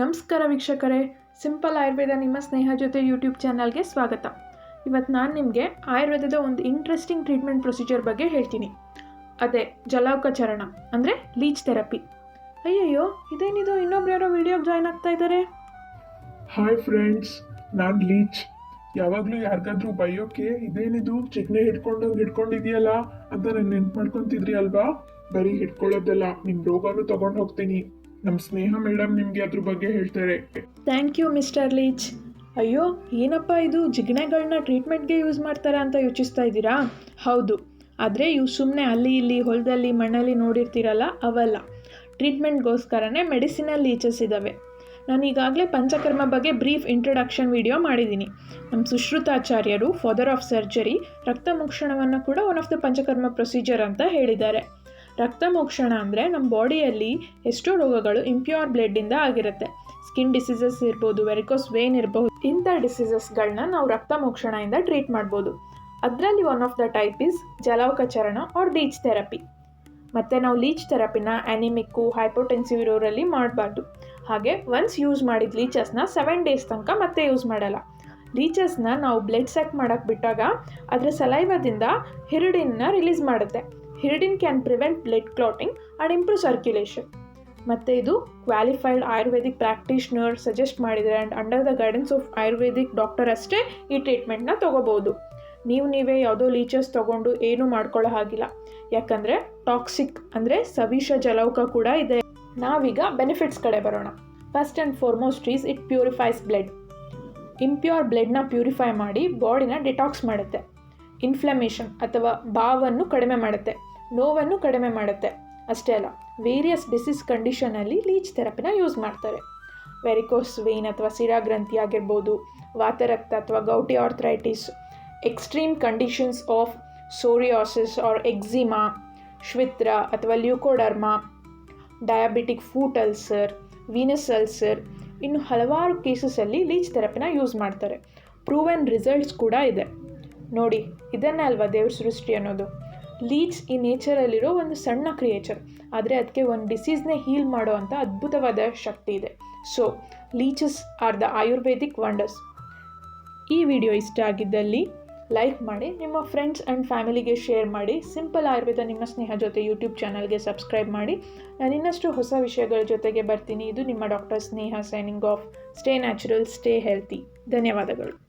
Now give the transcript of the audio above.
ನಮಸ್ಕಾರ ವೀಕ್ಷಕರೇ. ಸಿಂಪಲ್ ಆಯುರ್ವೇದ ನಿಮ್ಮ ಸ್ನೇಹ ಜೊತೆ ಯೂಟ್ಯೂಬ್ ಚಾನಲ್ಗೆ ಸ್ವಾಗತ. ಇವತ್ತು ನಾನು ನಿಮಗೆ ಆಯುರ್ವೇದದ ಒಂದು ಇಂಟ್ರೆಸ್ಟಿಂಗ್ ಟ್ರೀಟ್ಮೆಂಟ್ ಪ್ರೊಸೀಜರ್ ಬಗ್ಗೆ ಹೇಳ್ತೀನಿ. ಅದೇ ಜಲಾವಕಚರಣ, ಅಂದರೆ ಲೀಚ್ ಥೆರಪಿ ಅಯ್ಯಯ್ಯೋ, ಇದೇನಿದು? ಇನ್ನೊಬ್ರು ಯಾರೋ ವಿಡಿಯೋಗೆ ಜಾಯ್ನ್ ಆಗ್ತಾ ಇದ್ದಾರೆ ಹಾಯ್ ಫ್ರೆಂಡ್ಸ್ ನಾನು ಲೀಚ್ ಯಾವಾಗಲೂ ಯಾರಿಗಾದ್ರೂ ಬೈಯೋಕೆ ಇದೇನಿದು? ಚಿಕ್ನೆ ಹಿಡ್ಕೊಂಡು ಹಿಡ್ಕೊಂಡಿದೆಯಲ್ಲ ಅಂತ ನಾನು ನೆನ್ಪು ಮಾಡ್ಕೊತಿದ್ರಿ ಅಲ್ವಾ? ಬರೀ ಹಿಡ್ಕೊಳ್ಳೋದಲ್ಲ ನಿಮ್ಮ ರೋಗನೂ ತೊಗೊಂಡು ಹೋಗ್ತೀನಿ. ನಮ್ಮ ಸ್ನೇಹ ಮೇಡಮ್ ನಿಮಗೆ ಅದ್ರ ಬಗ್ಗೆ ಹೇಳ್ತಾರೆ. ಥ್ಯಾಂಕ್ ಯು ಮಿಸ್ಟರ್ ಲೀಚ್ ಅಯ್ಯೋ, ಏನಪ್ಪ ಇದು? ಜಿಗಣೆಗಳನ್ನ ಟ್ರೀಟ್ಮೆಂಟ್ಗೆ ಯೂಸ್ ಮಾಡ್ತಾರೆ ಅಂತ ಯೋಚಿಸ್ತಾ ಇದ್ದೀರಾ? ಹೌದು. ಆದರೆ ಇವು ಸುಮ್ಮನೆ ಅಲ್ಲಿ ಇಲ್ಲಿ ಹೊಲದಲ್ಲಿ ಮಣ್ಣಲ್ಲಿ ನೋಡಿರ್ತೀರಲ್ಲ, ಅವಲ್ಲ. ಟ್ರೀಟ್ಮೆಂಟ್ಗೋಸ್ಕರನೇ ಮೆಡಿಸಿನಲ್ ಲೀಚಸ್ ಇದ್ದಾವೆ ನಾನು ಈಗಾಗಲೇ ಪಂಚಕರ್ಮ ಬಗ್ಗೆ ಬ್ರೀಫ್ ಇಂಟ್ರೊಡಕ್ಷನ್ ವಿಡಿಯೋ ಮಾಡಿದ್ದೀನಿ ನಮ್ಮ ಸುಶ್ರುತಾಚಾರ್ಯರು ಫಾದರ್ ಆಫ್ ಸರ್ಜರಿ ರಕ್ತ ಮುಕ್ಷಣವನ್ನು ಕೂಡ one of the panchakarma procedure ಅಂತ ಹೇಳಿದ್ದಾರೆ. ರಕ್ತ ಮೋಕ್ಷಣ ಅಂದರೆ ನಮ್ಮ ಬಾಡಿಯಲ್ಲಿ ಎಷ್ಟೋ ರೋಗಗಳು ಇಂಪ್ಯೂರ್ ಬ್ಲಡ್ಡಿಂದ ಆಗಿರುತ್ತೆ. ಸ್ಕಿನ್ ಡಿಸೀಸಸ್ ಇರ್ಬೋದು ವೆರಿಕೋಸ್ ವೇನ್ ಇರಬಹುದು ಇಂಥ ಡಿಸೀಸಸ್ಗಳನ್ನ ನಾವು ರಕ್ತ ಮೋಕ್ಷಣದಿಂದ ಟ್ರೀಟ್ ಮಾಡ್ಬೋದು. ಅದರಲ್ಲಿ one of the type is ಜಲೌಕಚರಣ or leech therapy ಮತ್ತು ನಾವು ಲೀಚ್ ಥೆರಪಿನ ಆ್ಯನಿಮಿಕ್ಕು ಹೈಪೋಟೆನ್ಸಿವ್ ಇರೋರಲ್ಲಿ ಮಾಡಬಾರ್ದು. ಹಾಗೆ ಒನ್ಸ್ ಯೂಸ್ ಮಾಡಿದ ಲೀಚಸ್ನ ಸೆವೆನ್ ಡೇಸ್ ತನಕ ಮತ್ತೆ ಯೂಸ್ ಮಾಡಲ್ಲ. ಲೀಚಸ್ನ ನಾವು ಬ್ಲಡ್ ಸೆಕ್ ಮಾಡೋಕ್ಕೆ ಬಿಟ್ಟಾಗ ಅದರ ಸಲೈವದಿಂದ ಹಿರಿಡಿನ್ನ ರಿಲೀಸ್ ಮಾಡುತ್ತೆ. Hirudin can prevent blood clotting and improve circulation. ಮತ್ತು ಇದು ಕ್ವಾಲಿಫೈಡ್ ಆಯುರ್ವೇದಿಕ್ ಪ್ರಾಕ್ಟೀಷ್ನರ್ ಸಜೆಸ್ಟ್ ಮಾಡಿದರೆ and under the guidance of Ayurvedic doctor ಅಷ್ಟೇ ಈ ಟ್ರೀಟ್ಮೆಂಟ್ನ ತೊಗೋಬೋದು ನೀವು ನೀವೇ ಯಾವುದೋ ಲೀಚಸ್ ತೊಗೊಂಡು ಏನೂ ಮಾಡ್ಕೊಳ್ಳೋ ಹಾಗಿಲ್ಲ. ಯಾಕಂದರೆ ಟಾಕ್ಸಿಕ್ ಅಂದರೆ ಸವಿಷ ಜಲೌಕ ಕೂಡ ಇದೆ. ನಾವೀಗ ಬೆನಿಫಿಟ್ಸ್ ಕಡೆ ಬರೋಣ. First and foremost is it purifies blood. Impure ಬ್ಲಡ್ನ purify ಮಾಡಿ ಬಾಡಿನ ಡಿಟಾಕ್ಸ್ ಮಾಡುತ್ತೆ. ಇನ್ಫ್ಲಮೇಷನ್ ಅಥವಾ ಬಾವನ್ನು ಕಡಿಮೆ ಮಾಡುತ್ತೆ. ನೋವನ್ನು ಕಡಿಮೆ ಮಾಡುತ್ತೆ. ಅಷ್ಟೇ ಅಲ್ಲ ವೇರಿಯಸ್ ಡಿಸೀಸ್ ಕಂಡೀಷನಲ್ಲಿ ಲೀಚ್ ಥೆರಪಿನ ಯೂಸ್ ಮಾಡ್ತಾರೆ. ವೆರಿಕೋಸ್ ವೇನ್ ಅಥವಾ ಸಿರಾಗ್ರಂಥಿ ಆಗಿರ್ಬೋದು, ವಾತರಕ್ತ ಅಥವಾ gouty arthritis extreme conditions of psoriasis or eczema ಶ್ವಿತ್ರ ಅಥವಾ leucoderma diabetic foot ulcer venous ulcer ಇನ್ನು ಹಲವಾರು ಕೇಸಸಲ್ಲಿ ಲೀಚ್ ಥೆರಪಿನ ಯೂಸ್ ಮಾಡ್ತಾರೆ. ಪ್ರೂವೆನ್ ರಿಸಲ್ಟ್ಸ್ ಕೂಡ ಇದೆ. ನೋಡಿ, ಇದನ್ನೇ ಅಲ್ವಾ ದೇವ್ರ ಸೃಷ್ಟಿ ಅನ್ನೋದು? ಲೀಚ್ ಈ ನೇಚರಲ್ಲಿರೋ ಒಂದು ಸಣ್ಣ ಕ್ರಿಯೇಚರ್ ಆದರೆ ಅದಕ್ಕೆ ಒಂದು ಡಿಸೀಸ್ನೇ ಹೀಲ್ ಮಾಡೋ ಅಂಥ ಅದ್ಭುತವಾದ ಶಕ್ತಿ ಇದೆ. So leeches are the Ayurvedic wonders ಈ ವಿಡಿಯೋ ಇಷ್ಟ ಆಗಿದ್ದಲ್ಲಿ ಲೈಕ್ ಮಾಡಿ, ನಿಮ್ಮ ಫ್ರೆಂಡ್ಸ್ ಆ್ಯಂಡ್ ಫ್ಯಾಮಿಲಿಗೆ ಶೇರ್ ಮಾಡಿ ಸಿಂಪಲ್ ಆಯುರ್ವೇದ ನಿಮ್ಮ ಸ್ನೇಹ ಜೊತೆ ಯೂಟ್ಯೂಬ್ ಚಾನಲ್ಗೆ ಸಬ್ಸ್ಕ್ರೈಬ್ ಮಾಡಿ. ನಾನು ಇನ್ನಷ್ಟು ಹೊಸ ವಿಷಯಗಳ ಜೊತೆಗೆ ಬರ್ತೀನಿ. ಇದು ನಿಮ್ಮ doctor Sneha signing off stay natural stay healthy ಧನ್ಯವಾದಗಳು.